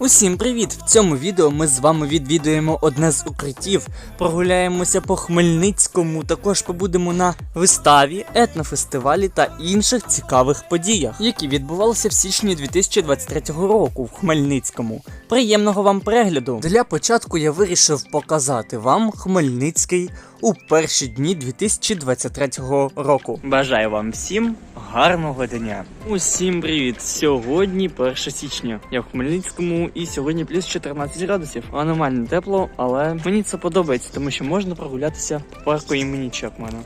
Усім привіт! В цьому відео ми з вами відвідуємо одне з укриттів, прогуляємося по Хмельницькому, також побудемо на виставі, етнофестивалі та інших цікавих подіях, які відбувалися в січні 2023 року в Хмельницькому. Приємного вам перегляду! Для початку я вирішив показати вам Хмельницький у перші дні 2023 року. Бажаю вам всім гарного дня! Усім привіт! Сьогодні 1 січня. Я в Хмельницькому і сьогодні плюс 14 градусів. Аномально тепло, але мені це подобається, тому що можна прогулятися в парку імені Чекмана.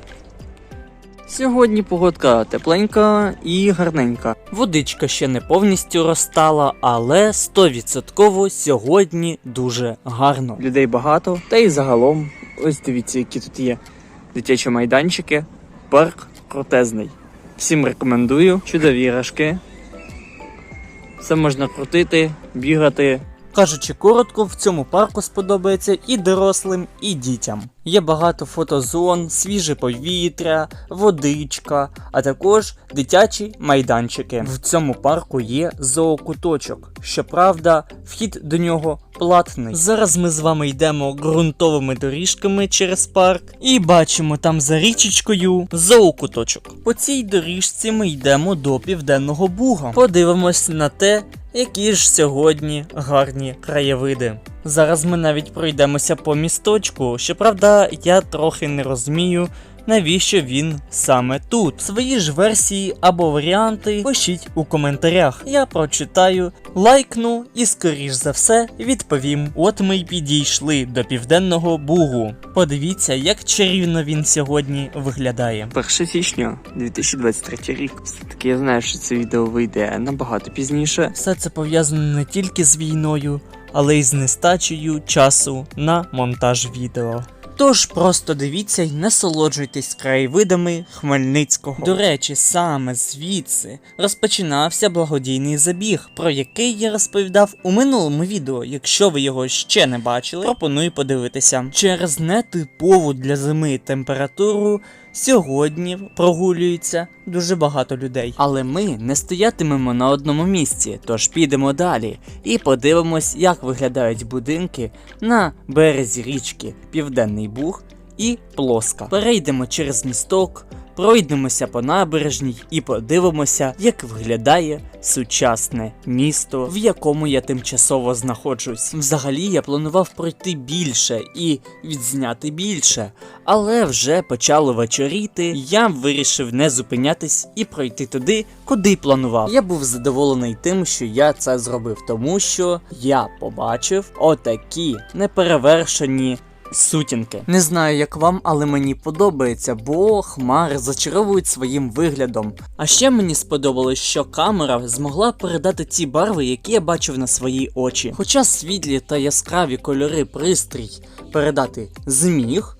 Сьогодні погодка тепленька і гарненька. Водичка ще не повністю розтала, але 100% сьогодні дуже гарно. Людей багато, та й загалом, ось дивіться, які тут є дитячі майданчики. Парк крутезний. Всім рекомендую. Чудові іграшки. Все можна крутити, бігати. Кажучи коротко, в цьому парку сподобається і дорослим, і дітям. Є багато фотозон, свіже повітря, водичка, а також дитячі майданчики. В цьому парку є зоокуточок. Щоправда, вхід до нього платний. Зараз ми з вами йдемо ґрунтовими доріжками через парк і бачимо там за річечкою зоокуточок. По цій доріжці ми йдемо до південного буга. Подивимось на те, які ж сьогодні гарні краєвиди. Зараз ми навіть пройдемося по місточку. Щоправда, я трохи не розумію, навіщо він саме тут. Свої ж версії або варіанти пишіть у коментарях. Я прочитаю, лайкну і, скоріш за все, відповім. От ми й підійшли до південного бугу. Подивіться, як чарівно він сьогодні виглядає. 1 січня 2023 рік. Все-таки я знаю, що це відео вийде набагато пізніше. Все це пов'язано не тільки з війною, але й з нестачею часу на монтаж відео. Тож просто дивіться й насолоджуйтесь краєвидами Хмельницького. До речі, саме звідси розпочинався благодійний забіг, про який я розповідав у минулому відео. Якщо ви його ще не бачили, пропоную подивитися. Через нетипову для зими температуру сьогодні прогулюється дуже багато людей. Але ми не стоятимемо на одному місці, тож підемо далі і подивимось, як виглядають будинки на березі річки Південний Буг і Плоска. Перейдемо через місток. Пройдемося по набережній і подивимося, як виглядає сучасне місто, в якому я тимчасово знаходжусь. Взагалі я планував пройти більше і відзняти більше, але вже почало вечоріти. Я вирішив не зупинятись і пройти туди, куди планував. Я був задоволений тим, що я це зробив, тому що я побачив отакі неперевершені сутінки. Не знаю, як вам, але мені подобається, бо хмари зачаровують своїм виглядом. А ще мені сподобалось, що камера змогла передати ті барви, які я бачив на свої очі. Хоча світлі та яскраві кольори пристрій передати зміг,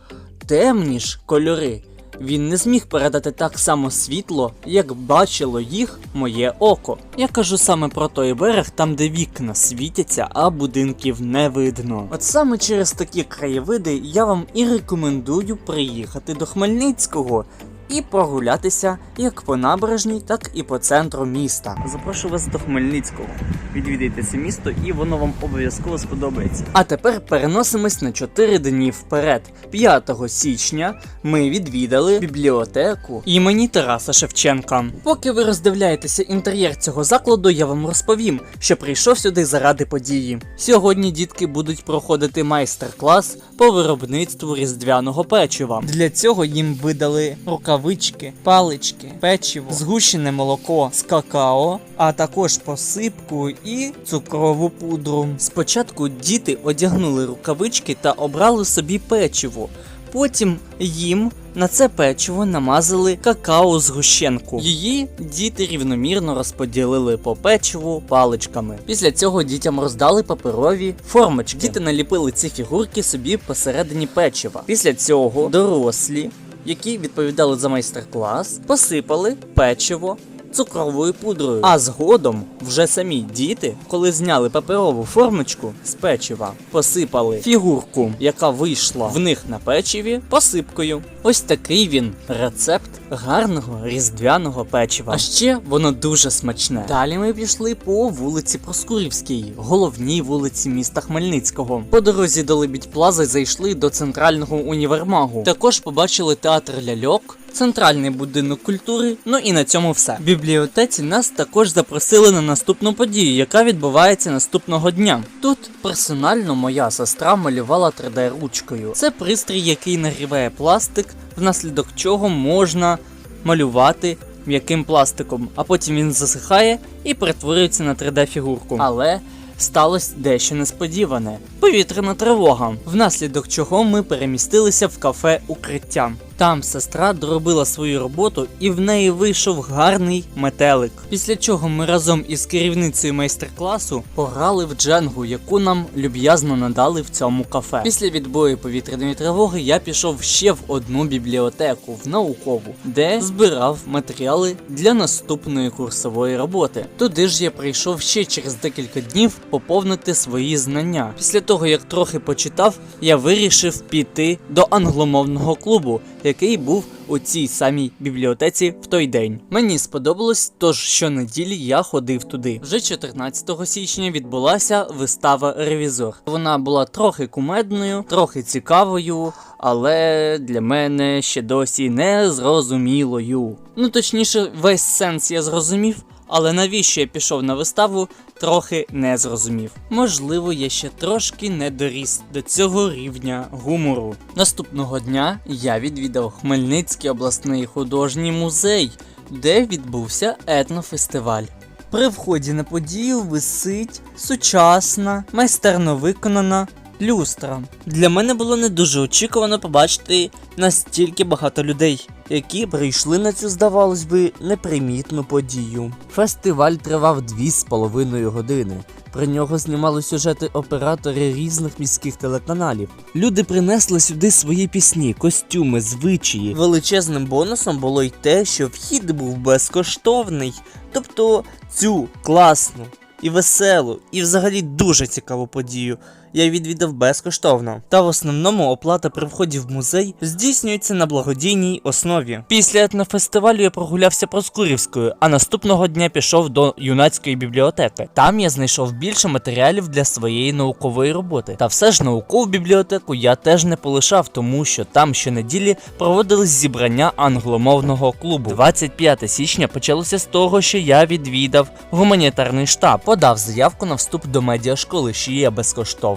темні ж кольори. Він не зміг передати так само світло, як бачило їх моє око. Я кажу саме про той берег, там де вікна світяться, а будинків не видно. От саме через такі краєвиди я вам і рекомендую приїхати до Хмельницького і прогулятися як по набережній, так і по центру міста. Запрошую вас до Хмельницького. Відвідайте це місто, і воно вам обов'язково сподобається. А тепер переносимось на 4 дні вперед. 5 січня ми відвідали бібліотеку імені Тараса Шевченка. Поки ви роздивляєтеся інтер'єр цього закладу, я вам розповім, що прийшов сюди заради події. Сьогодні дітки будуть проходити майстер-клас по виробництву різдвяного печива. Для цього їм видали рукавички, палички, печиво, згущене молоко з какао, а також посипку і цукрову пудру. Спочатку діти одягнули рукавички та обрали собі печиво. Потім їм на це печиво намазали какао згущенку. Її діти рівномірно розподілили по печиву паличками. Після цього дітям роздали паперові формочки. Діти наліпили ці фігурки собі посередині печива. Після цього дорослі, які відповідали за майстер-клас, посипали печиво цукровою пудрою. А згодом вже самі діти, коли зняли паперову формочку з печива, посипали фігурку, яка вийшла в них на печиві, посипкою. Ось такий він рецепт гарного різдвяного печива. А ще воно дуже смачне. Далі ми пішли по вулиці Проскурівській, головній вулиці міста Хмельницького. По дорозі до Лебідь Плази зайшли до центрального універмагу. Також побачили театр ляльок. Центральний будинок культури, ну і на цьому все. В бібліотеці нас також запросили на наступну подію, яка відбувається наступного дня. Тут персонально моя сестра малювала 3D ручкою. Це пристрій, який нагріває пластик, внаслідок чого можна малювати м'яким пластиком, а потім він засихає і перетворюється на 3D фігурку. Але сталося дещо несподіване: повітряна тривога, внаслідок чого ми перемістилися в кафе укриття. Там сестра доробила свою роботу і в неї вийшов гарний метелик. Після чого ми разом із керівницею майстер-класу пограли в дженгу, яку нам люб'язно надали в цьому кафе. Після відбою повітряної тривоги я пішов ще в одну бібліотеку в наукову, де збирав матеріали для наступної курсової роботи. Туди ж я прийшов ще через декілька днів поповнити свої знання. Після того як трохи почитав, я вирішив піти до англомовного клубу, який був у цій самій бібліотеці в той день. Мені сподобалось, тож щонеділі я ходив туди. Вже 14 січня відбулася вистава Ревізор. Вона була трохи кумедною, трохи цікавою, але для мене ще досі не зрозумілою. Ну точніше, весь сенс я зрозумів. Але навіщо я пішов на виставу, трохи не зрозумів. Можливо, я ще трошки не доріс до цього рівня гумору. Наступного дня я відвідав Хмельницький обласний художній музей, де відбувся етнофестиваль. При вході на подію висить сучасна, майстерно виконана люстра. Для мене було не дуже очікувано побачити настільки багато людей, які прийшли на цю, здавалось би, непримітну подію. Фестиваль тривав дві з половиною години. Про нього знімали сюжети оператори різних міських телеканалів. Люди принесли сюди свої пісні, костюми, звичаї. Величезним бонусом було й те, що вхід був безкоштовний. Тобто цю класну і веселу, і взагалі дуже цікаву подію я відвідав безкоштовно. Та в основному оплата при вході в музей здійснюється на благодійній основі. Після етнофестивалю я прогулявся Проскурівською, а наступного дня пішов до юнацької бібліотеки. Там я знайшов більше матеріалів для своєї наукової роботи. Та все ж наукову бібліотеку я теж не полишав, тому що там щонеділі проводились зібрання англомовного клубу. 25 січня почалося з того, що я відвідав гуманітарний штаб, подав заявку на вступ до медіашколи, що є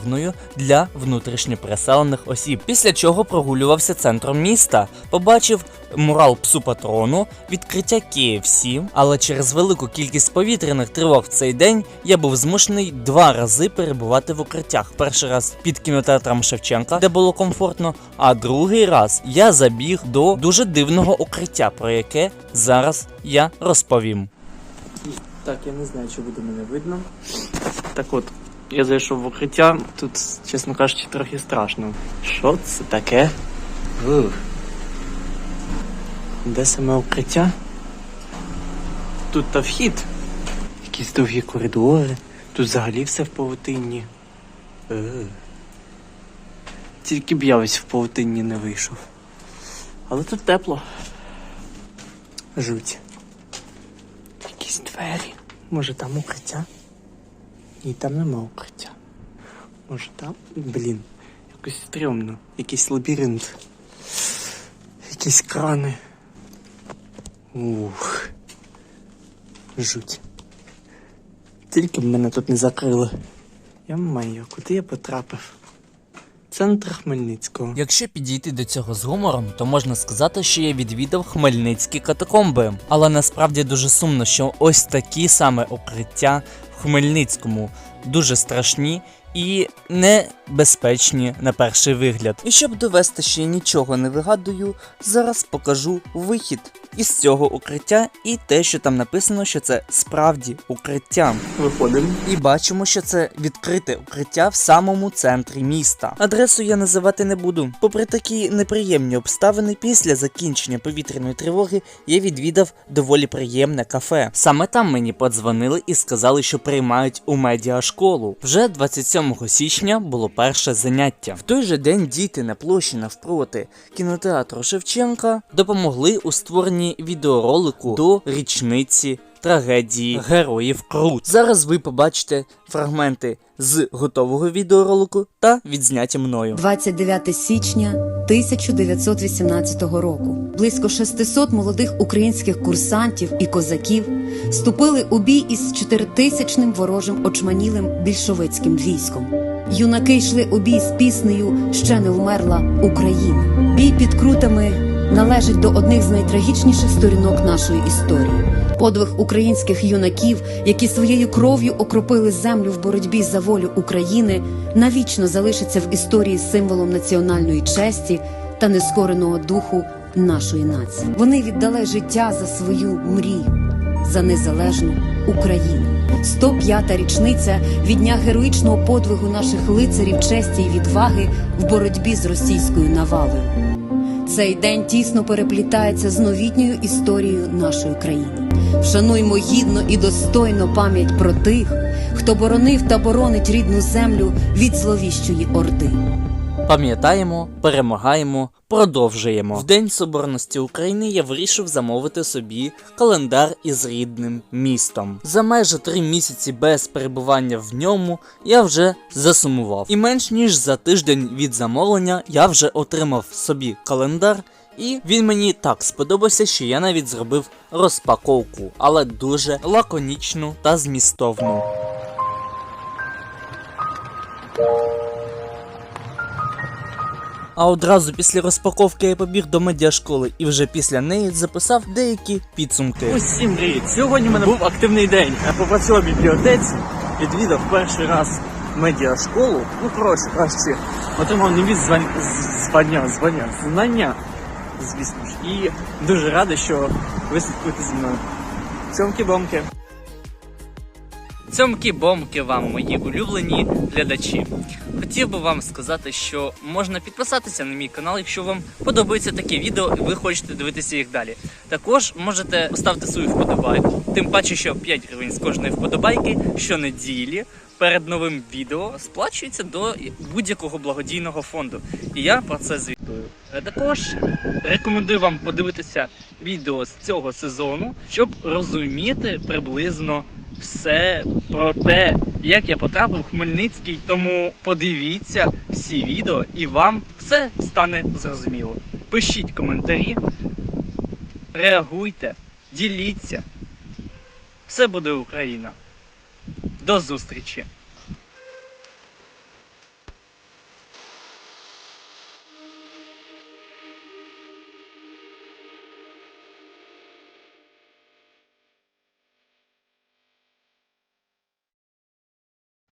безкоштовною для внутрішньопереселених осіб. Після чого прогулювався центром міста, побачив мурал псу патрону, відкриття KFC, але через велику кількість повітряних тривог в цей день я був змушений два рази перебувати в укриттях. Перший раз під кінотеатром Шевченка, де було комфортно, а другий раз я забіг до дуже дивного укриття, про яке зараз я розповім. Так, я не знаю, чи буде мене видно. Так от, я зайшов в укриття, тут, чесно кажучи, трохи страшно. Що це таке? Ух. Де саме укриття? Тут та вхід. Якісь довгі коридори. Тут взагалі все в павутинні. Е. Тільки б я ось в павутинні не вийшов. Але тут тепло. Жуть. Якісь двері. Може там укриття? Ні, там нема укриття. Може там? Блін, якось стрьомно. Якийсь лабіринт. Якісь крани. Ух. Жуть. Тільки б мене тут не закрили. Я маю, куди я потрапив? Центр Хмельницького. Якщо підійти до цього з гумором, то можна сказати, що я відвідав хмельницькі катакомби. Але насправді дуже сумно, що ось такі саме укриття Хмельницькому дуже страшні і небезпечні на перший вигляд. І щоб довести, що я нічого не вигадую, зараз покажу вихід із цього укриття і те, що там написано, що це справді укриття. Виходимо і бачимо, що це відкрите укриття в самому центрі міста. Адресу я називати не буду. Попри такі неприємні обставини, після закінчення повітряної тривоги я відвідав доволі приємне кафе. Саме там мені подзвонили і сказали, що приймають у медіашколу. Вже 27 січня було перше заняття. В той же день діти на площі навпроти кінотеатру Шевченка допомогли у створенні створенні відеоролику до річниці трагедії героїв Крут. Зараз ви побачите фрагменти з готового відеоролику та відзняті мною. 29 січня 1918 року. Близько 600 молодих українських курсантів і козаків вступили у бій із чотиритисячним ворожим очманілим більшовицьким військом. Юнаки йшли у бій з піснею Ще не вмерла Україна. Бій під крутами належить до одних з найтрагічніших сторінок нашої історії. Подвиг українських юнаків, які своєю кров'ю окропили землю в боротьбі за волю України, навічно залишиться в історії символом національної честі та нескореного духу нашої нації. Вони віддали життя за свою мрію, за незалежну Україну. 105-та річниця від дня героїчного подвигу наших лицарів честі й відваги в боротьбі з російською навалою. Цей день тісно переплітається з новітньою історією нашої країни. Вшануймо гідно і достойно пам'ять про тих, хто боронив та боронить рідну землю від зловіщої орди. Пам'ятаємо, перемагаємо, продовжуємо. В День Соборності України я вирішив замовити собі календар із рідним містом. За майже три місяці без перебування в ньому я вже засумував. І менш ніж за тиждень від замовлення я вже отримав собі календар. І він мені так сподобався, що я навіть зробив розпаковку, але дуже лаконічну та змістовну. А одразу після розпаковки я побіг до медіашколи і вже після неї записав деякі підсумки. Усім привіт! Сьогодні в мене був активний день. Я попрацював в бібліотеці, відвідав перший раз медіашколу. Ну, коротше, краще отримав нові звання, звання, звання, знання, звісно ж. І дуже радий, що ви слідкуєте зі мною. Цьомки-бомки. Цьомки-бомки вам, мої улюблені глядачі. Хотів би вам сказати, що можна підписатися на мій канал, якщо вам подобаються такі відео і ви хочете дивитися їх далі. Також можете поставити свою вподобайку, тим паче, що 5 гривень з кожної вподобайки щонеділі перед новим відео сплачується до будь-якого благодійного фонду. І я про це звітую. Е, Також рекомендую вам подивитися відео з цього сезону, щоб розуміти приблизно все про те, як я потрапив в Хмельницький. Тому подивіться всі відео і вам все стане зрозуміло. Пишіть коментарі, реагуйте, діліться. Все буде Україна. До зустрічі!